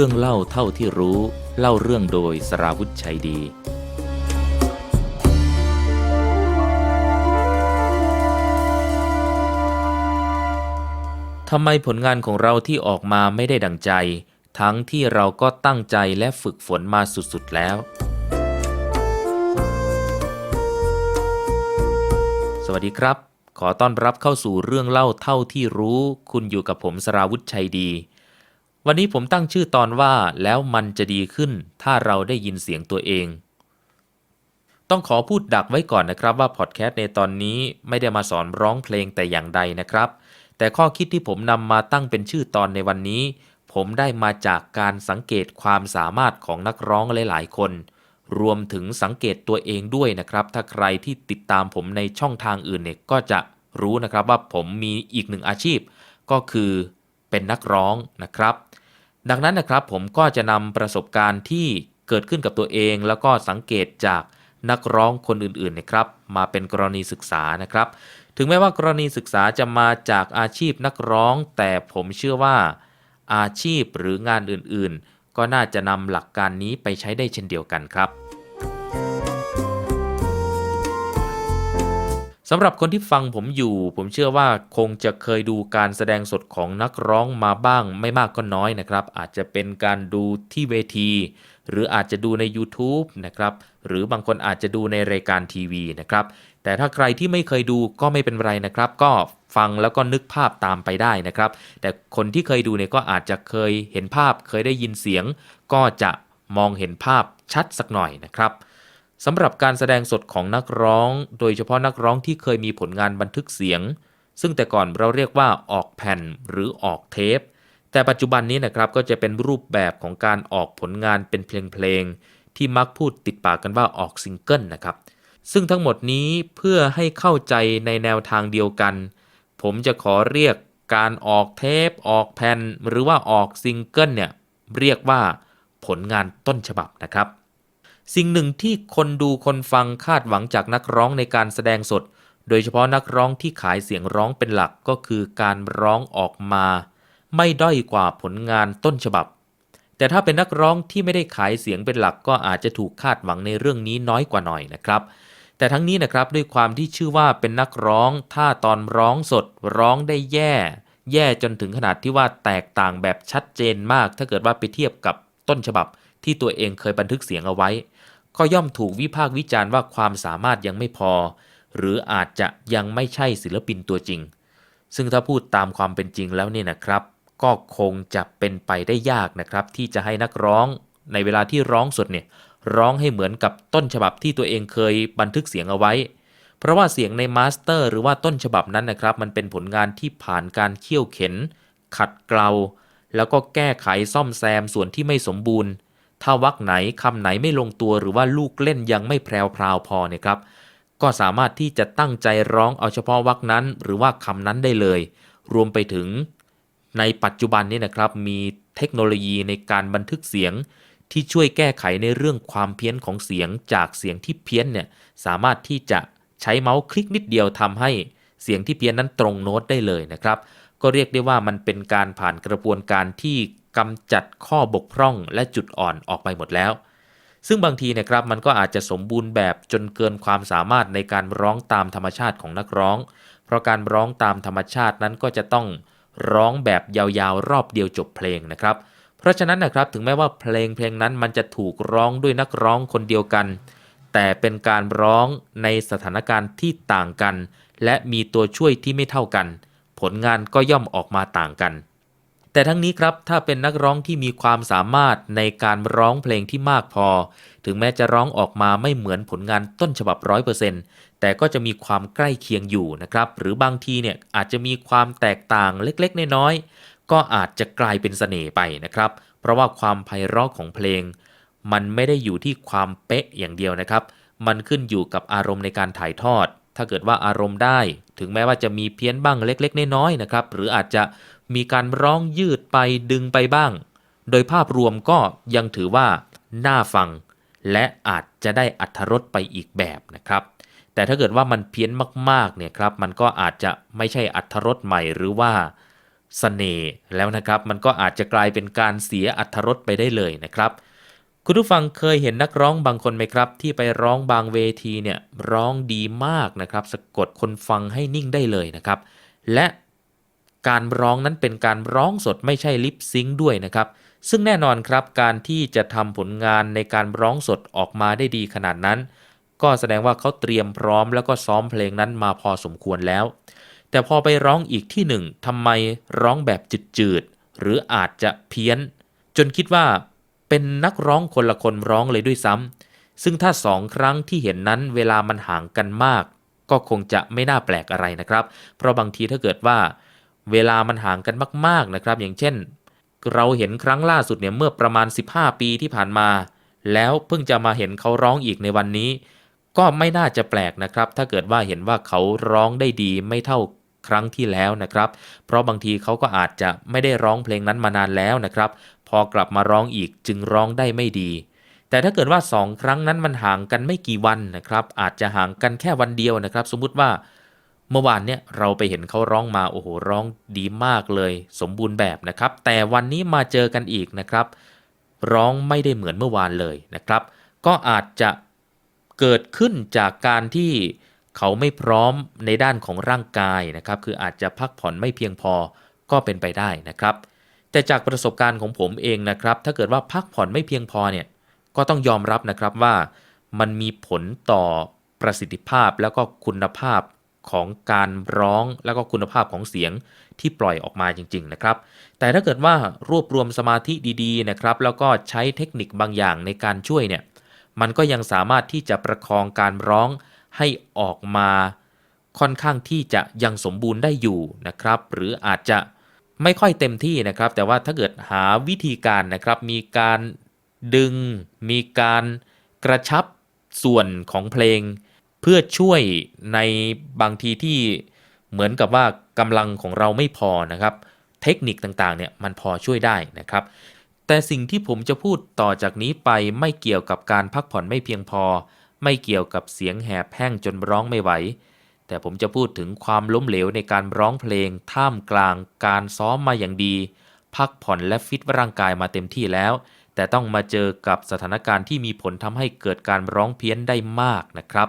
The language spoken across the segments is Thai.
รื่องเล่าเท่าที่รู้เล่าเรื่องโดยสราวุธชัยดี ทำไมผลงานของเราที่ออกมาไม่ได้ดังใจ ทั้งที่เราก็ตั้งใจและฝึกฝนมาสุดๆแล้ว สวัสดีครับ ขอต้อนรับเข้าสู่เรื่องเล่าเท่าที่รู้ คุณอยู่กับผมสราวุธชัยดี วันนี้ผมตั้งชื่อตอนว่าแล้วมันจะดีขึ้นถ้าเราได้ยินเสียงตัวเอง ต้องขอพูดดักไว้ก่อนนะครับว่าพอดแคสต์ในตอนนี้ไม่ได้มาสอนร้องเพลงแต่อย่างใดนะครับ แต่ข้อคิดที่ผมนำมาตั้งเป็นชื่อตอนในวันนี้ ผมได้มาจากการสังเกตความสามารถของนักร้องหลาย ๆ คน รวมถึงสังเกตตัวเองด้วยนะครับ ถ้าใครที่ติดตามผมในช่องทางอื่นเนี่ยก็จะรู้นะครับว่าผมมีอีกหนึ่งอาชีพ ก็คือเป็นนักร้องนะครับ ดังนั้นนะครับผมก็จะนำประสบการณ์ที่เกิดขึ้นกับตัวเอง แล้วก็สังเกตจากนักร้องคนอื่นๆนะครับ มาเป็นกรณีศึกษานะครับ ถึงแม้ว่ากรณีศึกษาจะมาจากอาชีพนักร้อง แต่ผมเชื่อว่า อาชีพหรืองานอื่นๆ ก็น่าจะนำหลักการนี้ไปใช้ได้เช่นเดียวกันครับ สำหรับคนที่ฟังผมอยู่ ผมเชื่อว่าคงจะเคยดูการแสดงสดของนักร้องมาบ้างไม่มากก็น้อยนะครับ อาจจะเป็นการดูที่เวที หรืออาจจะดูใน YouTube นะครับ หรือบางคนอาจจะดูในรายการทีวีนะครับ แต่ถ้าใครที่ไม่เคยดูก็ไม่เป็นไรนะครับ ก็ฟังแล้วก็นึกภาพตามไปได้นะครับ แต่คนที่เคยดูเนี่ยก็อาจจะเคยเห็นภาพ เคยได้ยินเสียง ก็จะมองเห็นภาพชัดสักหน่อยนะครับ สำหรับการแสดงสดของนักร้อง โดยเฉพาะนักร้องที่เคยมีผลงานบันทึกเสียง ซึ่งแต่ก่อนเราเรียกว่าออกแผ่นหรือออกเทป แต่ปัจจุบันนี้นะครับก็จะเป็นรูปแบบของการออกผลงานเป็นเพลงๆที่มักพูดติดปากกันว่าออกซิงเกิลนะครับ ซึ่งทั้งหมดนี้เพื่อให้เข้าใจในแนวทางเดียวกัน ผมจะขอเรียกการออกเทป ออกแผ่น หรือว่าออกซิงเกิลเนี่ยเรียกว่าผลงานต้นฉบับนะครับ สิ่งหนึ่งที่คนดูคนฟังคาดหวังจากนักร้องในการแสดงสด โดยเฉพาะนักร้องที่ขายเสียงร้องเป็นหลักก็คือการร้องออกมา ไม่ด้อยกว่าผลงานต้นฉบับ แต่ถ้าเป็นนักร้องที่ไม่ได้ขายเสียงเป็นหลักก็อาจจะถูกคาดหวังในเรื่องนี้น้อยกว่าหน่อยนะครับ แต่ทั้งนี้นะครับด้วยความที่ชื่อว่าเป็นนักร้องถ้าตอนร้องสดร้องได้แย่ แย่จนถึงขนาดที่ว่าแตกต่างแบบชัดเจนมาก ถ้าเกิดว่าไปเทียบกับต้นฉบับ ที่ตัวเองเคยบันทึกเสียงเอาไว้ ก็ย่อมถูกวิพากษ์วิจารณ์ว่าความสามารถยังไม่พอ หรืออาจจะยังไม่ใช่ศิลปินตัวจริง ซึ่งถ้าพูดตามความเป็นจริงแล้วเนี่ยนะครับ ก็คงจะเป็นไปได้ยากนะครับ ที่จะให้นักร้องในเวลาที่ร้องสดเนี่ยร้องให้เหมือนกับต้นฉบับที่ตัวเองเคยบันทึกเสียงเอาไว้ เพราะว่าเสียงในมาสเตอร์หรือว่าต้นฉบับนั้นนะครับ มันเป็นผลงานที่ผ่านการเคี่ยวเข็น ขัดเกลา แล้วก็แก้ไขซ่อมแซมส่วนที่ไม่สมบูรณ์ ถ้าวักไหนคำไหนไม่ลงตัวหรือว่าลูกเล่นยังไม่แพรวพราวพอเนี่ยครับ ก็สามารถที่จะตั้งใจร้องเอาเฉพาะวักนั้น หรือว่าคำนั้นได้เลย รวมไปถึง ในปัจจุบันนี้นะครับ มีเทคโนโลยีในการบันทึกเสียงที่ช่วยแก้ไขในเรื่องความเพี้ยนของเสียงจากเสียงที่เพี้ยนเนี่ยสามารถที่จะใช้เมาส์คลิกนิดเดียวทำให้เสียงที่เพี้ยนนั้นตรงโน้ตได้เลยนะครับ ก็เรียกได้ว่ามันเป็นการผ่านกระบวนการที่ กำจัดข้อบกพร่องและจุดอ่อนออกไปหมดแล้ว ซึ่งบางทีเนะครับมันก็อาจจะสมบูรณ์แบบจนเกินความสามารถในการร้องตามธรรมชาติของนักร้อง เพราะการร้องตามธรรมชาตินั้นก็จะต้องร้องแบบยาวๆ รอบเดียวจบเพลงนะครับ เพราะฉะนั้นนะครับถึงแม้ว่าเพลงเพลงนั้นมันจะถูกร้องด้วยนักร้องคนเดียวกัน แต่เป็นการร้องในสถานการณ์ที่ต่างกัน และมีตัวช่วยที่ไม่เท่ากัน ผลงานก็ย่อมออกมาต่างกัน แต่ทั้งนี้ครับถ้าเป็นนักร้องที่มีความสามารถในการร้องเพลงที่มากพอ ถึงแม้จะร้องออกมาไม่เหมือนผลงานต้นฉบับ 100%แต่ก็จะมีความใกล้เคียงอยู่นะครับหรือบางทีเนี่ยอาจจะมีความแตกต่างเล็กๆ น้อยๆก็อาจจะกลายเป็นเสน่ห์ไปนะครับ เพราะว่าความไพเราะของเพลง มันไม่ได้อยู่ที่ความเป๊ะอย่างเดียวนะครับ มันขึ้นอยู่กับอารมณ์ในการถ่ายทอด ถ้าเกิดว่าอารมณ์ได้ ถึงแม้ว่าจะมีเพี้ยนบ้างเล็ก ๆ น้อยๆนะครับหรืออาจจะ มีการร้องยืดไปดึงไปบ้าง โดยภาพรวมก็ยังถือว่าน่าฟัง และอาจจะได้อัธรสไปอีกแบบนะครับ แต่ถ้าเกิดว่ามันเพี้ยนมากๆเนี่ยครับ มันก็อาจจะไม่ใช่อัธรสใหม่หรือว่าเสน่ห์แล้วนะครับ มันก็อาจจะกลายเป็นการเสียอัธรสไปได้เลยนะครับคุณผู้ฟังเคยเห็นนักร้องบางคนไหมครับ ที่ไปร้องบางเวทีเนี่ยร้องดีมากนะครับ สะกดคนฟังให้นิ่งได้เลยนะครับ และ การร้องนั้นเป็นการร้องสดไม่ใช่ลิปซิงค์ด้วยนะครับ ซึ่งแน่นอนครับการที่จะทำผลงานในการร้องสดออกมาได้ดีขนาดนั้น ก็แสดงว่าเขาเตรียมพร้อมแล้วก็ซ้อมเพลงนั้นมาพอสมควรแล้ว แต่พอไปร้องอีกที่หนึ่งทำไมร้องแบบจืดๆหรืออาจจะเพี้ยน จนคิดว่าเป็นนักร้องคนละคนร้องเลยด้วยซ้ำซึ่งถ้าสองครั้งที่เห็นนั้นเวลามันห่างกันมาก ก็คงจะไม่น่าแปลกอะไรนะครับ เพราะบางทีถ้าเกิดว่า เวลามันห่างกันมาก ๆนะครับ อย่างเช่น เราเห็นครั้งล่าสุดเนี่ยเมื่อประมาณ 15 ปีที่ผ่านมา แล้วเพิ่งจะมาเห็นเขาร้องอีกในวันนี้ ก็ไม่น่าจะแปลกนะครับ ถ้าเกิดว่าเห็นว่าเขาร้องได้ดีไม่เท่าครั้งที่แล้วนะครับ เพราะบางทีเขาก็อาจจะไม่ได้ร้องเพลงนั้นมานานแล้วนะครับ พอกลับมาร้องอีกจึงร้องได้ไม่ดี แต่ถ้าเกิดว่า 2 ครั้งนั้นมันห่างกันไม่กี่วันนะครับ อาจจะห่างกันแค่วันเดียวนะครับ สมมุติว่า เมื่อวานเนี่ยเราไปเห็นเขาร้องมาโอ้โหร้องดีมากเลย สมบูรณ์แบบนะครับ แต่วันนี้มาเจอกันอีกนะครับ ร้องไม่ได้เหมือนเมื่อวานเลยนะครับ ก็อาจจะเกิดขึ้นจากการที่เขาไม่พร้อมในด้านของร่างกายนะครับ คืออาจจะพักผ่อนไม่เพียงพอก็เป็นไปได้นะครับ แต่จากประสบการณ์ของผมเองนะครับ ถ้าเกิดว่าพักผ่อนไม่เพียงพอเนี่ยก็ต้องยอมรับนะครับว่ามันมีผลต่อประสิทธิภาพแล้วก็คุณภาพ ของการร้องแล้วก็คุณภาพของเสียงที่ปล่อยออกมาจริง ๆ นะครับ แต่ถ้าเกิดว่ารวบรวมสมาธิดีๆนะครับ แล้วก็ใช้เทคนิคบางอย่างในการช่วยเนี่ย มันก็ยังสามารถที่จะประคองการร้องให้ออกมาค่อนข้างที่จะยังสมบูรณ์ได้อยู่นะครับ หรืออาจจะไม่ค่อยเต็มที่นะครับ แต่ว่าถ้าเกิดหาวิธีการนะครับ มีการดึง มีการกระชับส่วนของเพลง เพื่อช่วยในบางทีที่เหมือนกับว่ากำลังของเราไม่พอนะครับ เทคนิคต่างๆเนี่ยมันพอช่วยได้นะครับ แต่สิ่งที่ผมจะพูดต่อจากนี้ไปไม่เกี่ยวกับการพักผ่อนไม่เพียงพอ ไม่เกี่ยวกับเสียงแหบแห้งจนร้องไม่ไหว แต่ผมจะพูดถึงความล้มเหลวในการร้องเพลง ท่ามกลางการซ้อมมาอย่างดี พักผ่อนและฟิตร่างกายมาเต็มที่แล้ว แต่ต้องมาเจอกับสถานการณ์ที่มีผลทำให้เกิดการร้องเพี้ยนได้มากนะครับ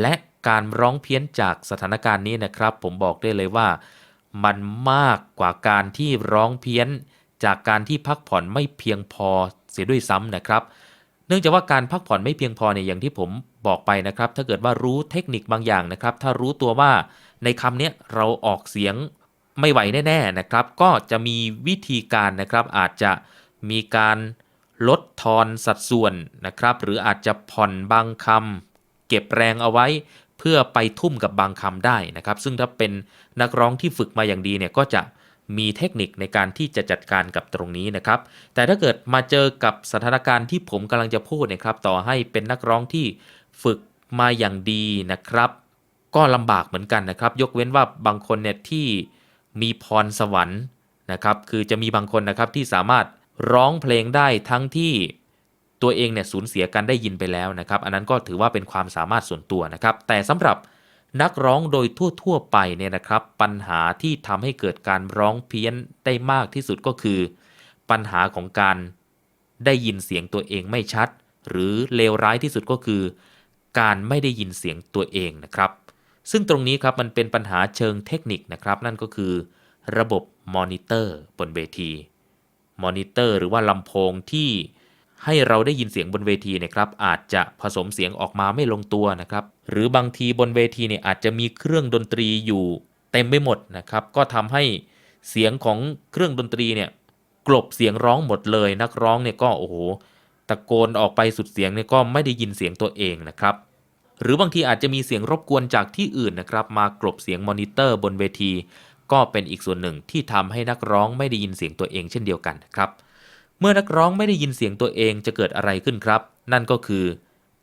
และการร้องเพี้ยนจากสถานการณ์นี้นะครับ ผมบอกได้เลยว่า มันมากกว่าการที่ร้องเพี้ยนจากการที่พักผ่อนไม่เพียงพอเสียด้วยซ้ำนะครับ เนื่องจากว่าการพักผ่อนไม่เพียงพอเนี่ยอย่างที่ผมบอกไปนะครับ ถ้าเกิดว่ารู้เทคนิคบางอย่างนะครับ ถ้ารู้ตัวว่าในคำนี้เราออกเสียงไม่ไหวแน่ๆนะครับ ก็จะมีวิธีการนะครับ อาจจะมีการลดทอนสัดส่วนนะครับ หรืออาจจะผ่อนบางคำ เก็บแรงเอาไว้ เพื่อไปทุ่มกับบางคำได้นะครับ ซึ่งถ้าเป็นนักร้องที่ฝึกมาอย่างดีเนี่ยก็จะมีเทคนิคในการที่จะจัดการกับตรงนี้นะครับ แต่ถ้าเกิดมาเจอกับสถานการณ์ที่ผมกำลังจะพูดนะครับ ต่อให้เป็นนักร้องที่ฝึกมาอย่างดีนะครับ ก็ลำบากเหมือนกันนะครับ ยกเว้นว่าบางคนเนี่ยที่มีพรสวรรค์นะครับ คือจะมีบางคนนะครับที่สามารถร้องเพลงได้ทั้งที่ ตัวเองเนี่ยสูญเสียการได้ยินไปแล้วนะครับ อันนั้นก็ถือว่าเป็นความสามารถส่วนตัวนะครับ แต่สำหรับนักร้องโดยทั่ว ๆ ไปเนี่ยนะครับ ปัญหาที่ทำให้เกิดการร้องเพี้ยนได้มากที่สุดก็คือ ปัญหาของการได้ยินเสียงตัวเองไม่ชัด หรือเลวร้ายที่สุดก็คือ การไม่ได้ยินเสียงตัวเองนะครับ ซึ่งตรงนี้ครับมันเป็นปัญหาเชิงเทคนิคนะครับ นั่นก็คือ ระบบมอนิเตอร์บนเวทีมอนิเตอร์หรือว่าลำโพงที่ ให้เราได้ยินเสียงบนเวทีเนี่ยครับอาจจะผสมเสียงออกมาไม่ลงตัวนะครับหรือบางทีบนเวทีเนี่ยอาจจะมีเครื่องดนตรีอยู่เต็มไปหมดนะครับก็ทำให้เสียงของเครื่องดนตรีเนี่ยกลบเสียงร้องหมดเลย นักร้องเนี่ยก็โอ้โหตะโกนออกไปสุดเสียงเนี่ยก็ไม่ได้ยินเสียงตัวเองนะครับหรือบางทีอาจจะมีเสียงรบกวนจากที่อื่นนะครับมากลบเสียงมอนิเตอร์บนเวที ก็เป็นอีกส่วนหนึ่งที่ทำให้นักร้องไม่ได้ยินเสียงตัวเองเช่นเดียวกันนะครับ มื่อนักร้องไม่ได้ยินเสียงตัวเองจะเกิดอะไรขึ้นครับ นั่นก็คือ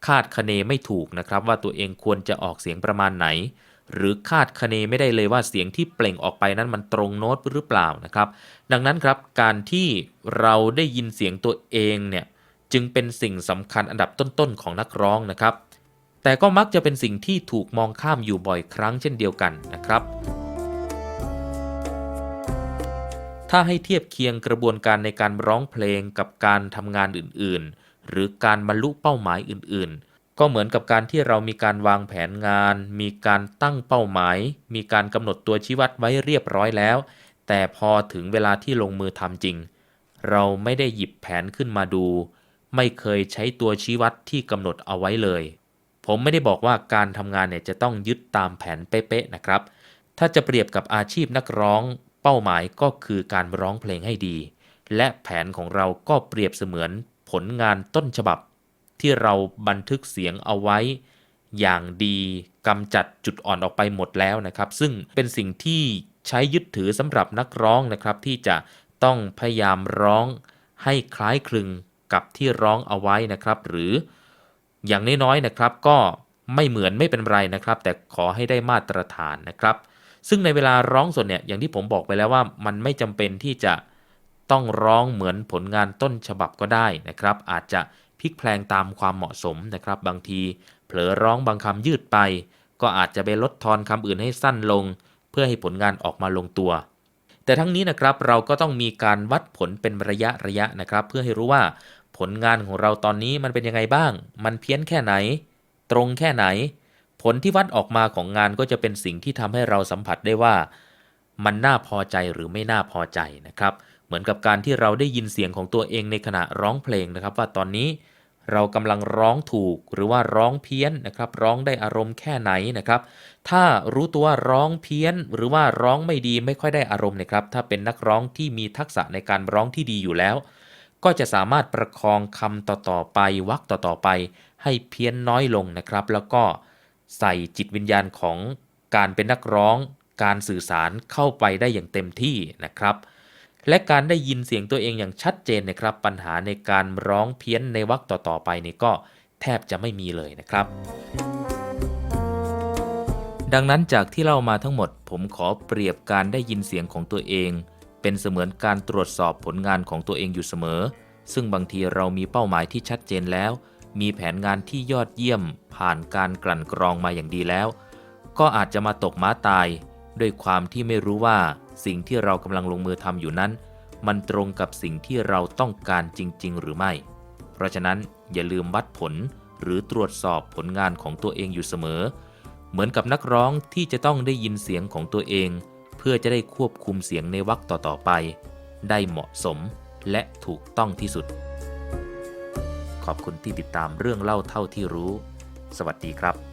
คาดคะเนไม่ถูกนะครับว่าตัวเองควรจะออกเสียงประมาณไหน หรือคาดคะเนไม่ได้เลยว่าเสียงที่เปล่งออกไปนั้นมันตรงโน้ตหรือเปล่านะครับ ดังนั้นครับการที่เราได้ยินเสียงตัวเองเนี่ยจึงเป็นสิ่งสำคัญอันดับต้นๆของนักร้องนะครับ แต่ก็มักจะเป็นสิ่งที่ถูกมองข้ามอยู่บ่อยครั้งเช่นเดียวกันนะครับ ถ้าให้เทียบเคียงกระบวนการในการร้องเพลงกับการทำงานอื่นๆ หรือการบรรลุเป้าหมายอื่นๆ ก็เหมือนกับการที่เรามีการวางแผนงาน มีการตั้งเป้าหมาย มีการกำหนดตัวชี้วัดไว้เรียบร้อยแล้ว แต่พอถึงเวลาที่ลงมือทำจริง เราไม่ได้หยิบแผนขึ้นมาดู ไม่เคยใช้ตัวชี้วัดที่กำหนดเอาไว้เลย ผมไม่ได้บอกว่าการทำงานเนี่ยจะต้องยึดตามแผนเป๊ะๆนะครับ ถ้าจะเปรียบกับอาชีพนักร้อง เป้าหมายก็คือการร้องเพลงให้ดี และแผนของเราก็เปรียบเสมือนผลงานต้นฉบับ ที่เราบันทึกเสียงเอาไว้ อย่างดีกำจัดจุดอ่อนออกไปหมดแล้วนะครับ ซึ่งเป็นสิ่งที่ใช้ยึดถือสำหรับนักร้องนะครับ ที่จะต้องพยายามร้องให้คล้ายคลึงกับที่ร้องเอาไว้นะครับ หรืออย่างน้อยๆนะครับก็ไม่เหมือนไม่เป็นไรนะครับ แต่ขอให้ได้มาตรฐานนะครับ ซึ่งในเวลาร้องสดเนี่ยอย่างที่ผมบอกไปแล้วว่ามันไม่จำเป็นที่จะต้องร้องเหมือนผลงานต้นฉบับก็ได้นะครับ อาจจะพลิกแพลงตามความเหมาะสมนะครับ บางทีเผลอร้องบางคำยืดไป ก็อาจจะไปลดทอนคำอื่นให้สั้นลง เพื่อให้ผลงานออกมาลงตัว แต่ทั้งนี้นะครับเราก็ต้องมีการวัดผลเป็นระยะระยะนะครับ เพื่อให้รู้ว่าผลงานของเราตอนนี้มันเป็นยังไงบ้าง มันเพี้ยนแค่ไหน ตรงแค่ไหน ผลที่วัดออกมาของงานก็จะเป็นสิ่งที่ทำให้เราสัมผัสได้ว่า มันน่าพอใจหรือไม่น่าพอใจนะครับ เหมือนกับการที่เราได้ยินเสียงของตัวเองในขณะร้องเพลงนะครับ ว่าตอนนี้เรากำลังร้องถูกหรือว่าร้องเพี้ยนนะครับ ร้องได้อารมณ์แค่ไหนนะครับ ถ้ารู้ตัวร้องเพี้ยน หรือว่าร้องไม่ดีไม่ค่อยได้อารมณ์นะครับ ถ้าเป็นนักร้องที่มีทักษะในการร้องที่ดีอยู่แล้ว ก็จะสามารถประคองคำต่อๆไปวรรคต่อๆไป ให้เพี้ยนน้อยลงนะครับ แล้วก็ ใส่จิตวิญญาณของการเป็นนักร้อง การสื่อสารเข้าไปได้อย่างเต็มที่นะครับ และการได้ยินเสียงตัวเองอย่างชัดเจนนะครับ ปัญหาในการร้องเพี้ยนในวรรคต่อๆไปนี่ก็แทบจะไม่มีเลยนะครับ ดังนั้นจากที่เล่ามาทั้งหมด ผมขอเปรียบการได้ยินเสียงของตัวเอง เป็นเสมือนการตรวจสอบผลงานของตัวเองอยู่เสมอ ซึ่งบางทีเรามีเป้าหมายที่ชัดเจนแล้ว มีแผนงานที่ยอดเยี่ยมผ่านการกลั่นกรองมาอย่างดีแล้ว ก็อาจจะมาตกม้าตาย ด้วยความที่ไม่รู้ว่าสิ่งที่เรากำลังลงมือทำอยู่นั้น มันตรงกับสิ่งที่เราต้องการจริง ๆ หรือไม่ เพราะฉะนั้นอย่าลืมวัดผลหรือตรวจสอบผลงานของตัวเองอยู่เสมอ เหมือนกับนักร้องที่จะต้องได้ยินเสียงของตัวเอง เพื่อจะได้ควบคุมเสียงในวรรคต่อๆไป ได้เหมาะสมและถูกต้องที่สุด ขอบคุณที่ติดตามเรื่องเล่าเท่าที่รู้ สวัสดีครับ